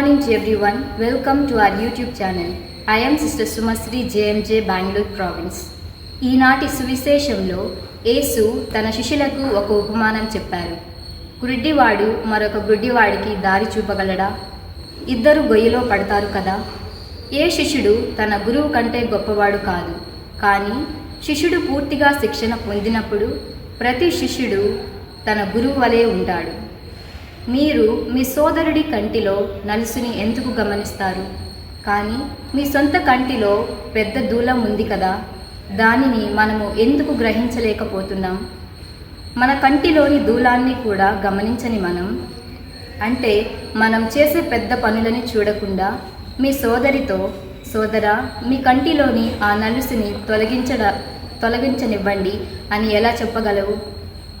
Good morning to everyone. Welcome to our YouTube channel. I am Sister Sumasri JMJ Bangalore ఈనాటి సువిశేషంలో యేసు తన శిష్యులకు ఒక ఉపమానం చెప్పారు. గుడ్డివాడు మరొక గుడ్డివాడికి దారి చూపగలడా? ఇద్దరు గొయ్యిలో పడతారు కదా? ఏ శిష్యుడు తన గురువు కంటే గొప్పవాడు కాదు. కానీ శిష్యుడు పూర్తిగా శిక్షణ పొందినప్పుడు ప్రతి శిష్యుడు తన గురువు వలె ఉంటాడు. మీరు మీ సోదరుడి కంటిలో నలుసుని ఎందుకు గమనిస్తారు? కానీ మీ సొంత కంటిలో పెద్ద దూలం ఉంది కదా దానిని మనము ఎందుకు గ్రహించలేకపోతున్నాం? మన కంటిలోని దూలాన్ని కూడా గమనించని మనం? అంటే మనం చేసే పెద్ద పనులని చూడకుండా మీ సోదరితో సోదరా మీ కంటిలోని ఆ నలుసుని తొలగించడ తొలగించనివ్వండి అని ఎలా చెప్పగలవు?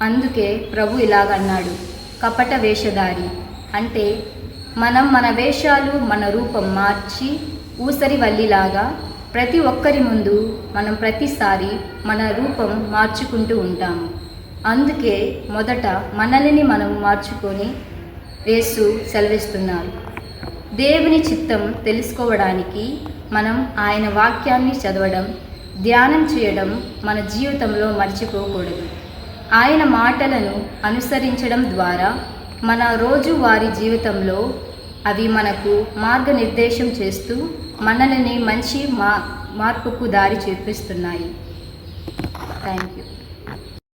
అందుకే ప్రభు ఇలాగన్నాడు కపట వేషధారి. అంటే మనం మన వేషాలు మన రూపం మార్చి ఊసరి వల్లిలాగా ప్రతి ఒక్కరి ముందు మనం ప్రతిసారి మన రూపం మార్చుకుంటూ ఉంటాము అందుకే మొదట మనల్ని మనం మార్చుకొని వేసు సెలవిస్తున్నారు. దేవుని చిత్తం తెలుసుకోవడానికి మనం ఆయన వాక్యాన్ని చదవడం ధ్యానం చేయడం మన జీవితంలో మర్చిపోకూడదు. ఆయన మాటలను అనుసరించడం ద్వారా మన రోజువారీ జీవితంలో అవి మనకు మార్గనిర్దేశం చేస్తూ మనల్ని మంచి మా మార్పుకు దారి చూపిస్తున్నాయి. Thank you.